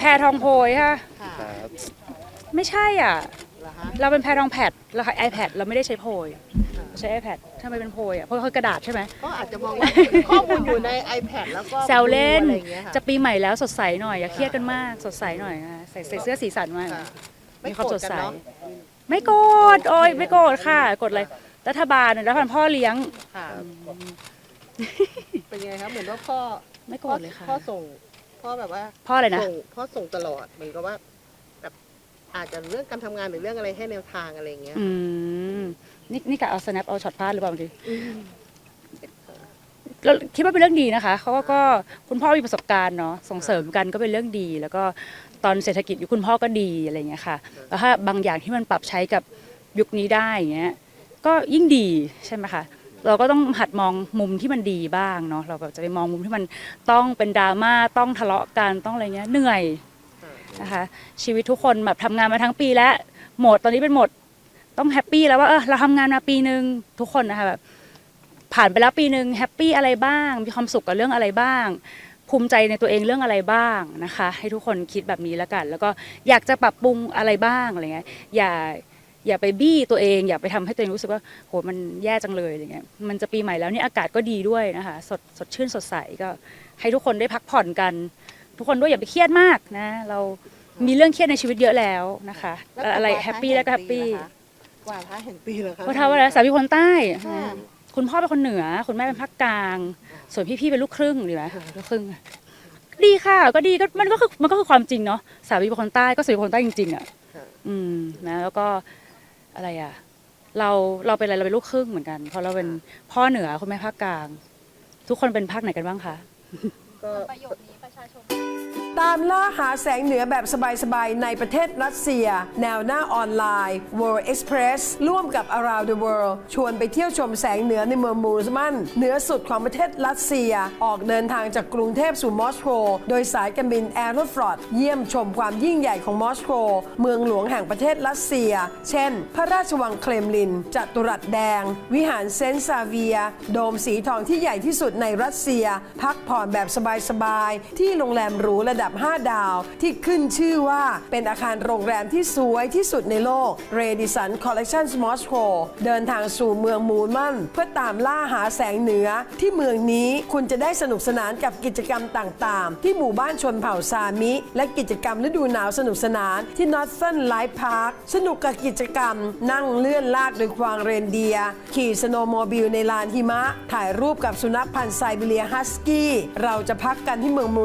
แพรทองโพยค่ะ ค่ะครับไม่ใช่อะ เหรอคะเราเป็นแพรทองแพดเราใช้ iPad เราไม่ได้ใช้โพยเราใช้ iPad ทำไมเป็นโพยอะ เพราะคือกระดาษใช่ไหม ก็อาจจะมองว่าข้อมูลอยู่ใน iPad แล้วก็แซวเล่นดูอะไรอย่างเงี้ยค่ะจะปีใหม่แล้วสดใสหน่อยอย่าเครียดกันมากสดใสหน่อยนะใส่ใส่เสื้อสีสันมาค่ะมีความสดใสไโกรธกันเนอะไม่โกรธโอ้ยไม่โกรธค่ะกดอะไรรัฐบาลรัฐบาลพ่อเลี้ยง ค่ะเป็นไงคะเหมือนว่าพ่อไม่โกรธเลยค่ะ พ่อส่ง พ่อแบบว่าพ่ออะไรนะส่งพ่อส่งตลอดเหมือนกับว่าแบบอาจจะเรื่องการทำงานหรือเรื่องอะไรให้แนวทางอะไรอย่างเงี้ย อืมนี่นี่กะเอา snap เอาช็อตพลาดหรือเปล่าบางทีเราคิดว่าเป็นเรื่องดีนะคะเขาก็ก็คุณพ่อมีประสบการณ์เนาะส่งเสริมกันก็เป็นเรื่องดี แล้วก็ตอนเศรษฐกิจอยู่คุณพ่อก็ดีอะไรอย่างเงี้ยค่ะแล้วถ้าบางอย่างที่มันปรับใช้กับยุคนี้ได้อย่างเงี้ยก็ยิ่งดีใช่ไหมคะ เราก็ต้องหัดมองมุมที่มันดีบ้างเนาะเราแบบจะไปมองมุมที่มันต้องเป็นดราม่าต้องทะเลาะกันต้องอะไรเงี้ยเหนื่อยนะคะชีวิตทุกคนแบบทำงานมาทั้งปีแล้วโหมดตอนนี้เป็นโหมดต้องแฮปปี้แล้วว่าเออเราทำงานมาปีหนึ่งทุกคนนะคะแบบผ่านไปแล้วปีหนึ่งแฮปปี้อะไรบ้าง มีความสุขกับเรื่องอะไรบ้าง ภูมิใจในตัวเองเรื่องอะไรบ้างนะคะ ให้ทุกคนคิดแบบนี้แล้วกัน แล้วก็อยากจะปรับปรุงอะไรบ้างอะไรเงี้ยอย่า อย่าไปบี้ตัวเอง อย่าไปทำให้ตัวเองรู้สึกว่าโหมันแย่จังเลยอะไรเงี้ยมันจะปีใหม่แล้วนี่อากาศก็ดีด้วยนะคะสดสดชื่นสดใสก็ให้ทุกคนได้พักผ่อนกัน ทุกคนด้วยอย่าไปเครียดมากนะ เรามีเรื่องเครียดในชีวิตเยอะแล้วนะคะแล้วอะไรวาระแฮปปี้แล้วก็แฮปปี้วาระแห่งปีเหรอคะเพราะท้าวอะไรสามีคนใต้ค่ะคุณพ่อเป็นคนเหนือ คุณแม่เป็นภาคกลาง ส่วนพี่ๆเป็นลูกครึ่งดีไหมลูกครึ่งดีค่ะ ก็ดีก็มันก็คือมันก็คือความจริงเนาะสามีเป็นคนใต้ก็สามีเป็นคนใต้จริงๆอะค่ะอืมนะแล้วก็ อะไรอะ เราเราเป็นอะไรเราเป็นลูกครึ่งเหมือนกัน เพราะเราเป็นพ่อเหนือคุณแม่ภาคกลาง ทุกคนเป็นภาคไหนกันบ้างคะ ก็ ตามล่าหาแสงเหนือแบบสบาย ๆ ในประเทศรัสเซีย แนวหน้าออนไลน์ World Express ร่วมกับ Around the World ชวนไปเที่ยวชมแสงเหนือในเมืองมูสมันเหนือสุดของประเทศรัสเซีย ออกเดินทางจากกรุงเทพสู่มอสโกโดยสายการบินแอโรฟลอตเยี่ยมชมความยิ่งใหญ่ของมอสโกเมืองหลวงแห่งประเทศรัสเซีย เช่น พระราชวังเครมลินจัตุรัสแดง วิหารเซนต์ซาเวีย โดมสีทองที่ใหญ่ที่สุดในรัสเซีย พักผ่อนแบบสบาย ๆที่โรงแรมหรูระดับ 5 ดาว ที่ขึ้นชื่อว่าเป็นอาคารโรงแรมที่สวยที่สุดในโลก r a d i s o n Collection Moscow เดินทางสู่เมืองมูนมัน เพื่อตามล่าหาแสงเหนือ ที่เมืองนี้คุณจะได้สนุกสนานกับกิจกรรมต่างๆ ที่หมู่บ้านชนเผ่าซามิ และกิจกรรมฤดูหนาวสนุกสนานที่ Northern Light Park สนุกกับกิจกรรม นั่งเลื่อนลากโดยควางเรนเดีย ขี่สโนโมบิลในลานหิมะ ถ่ายรูปกับสุนัขพันธุ์ไซบีเรียฮัสกี้ เราจะพักกันที่เมืองมู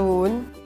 soon.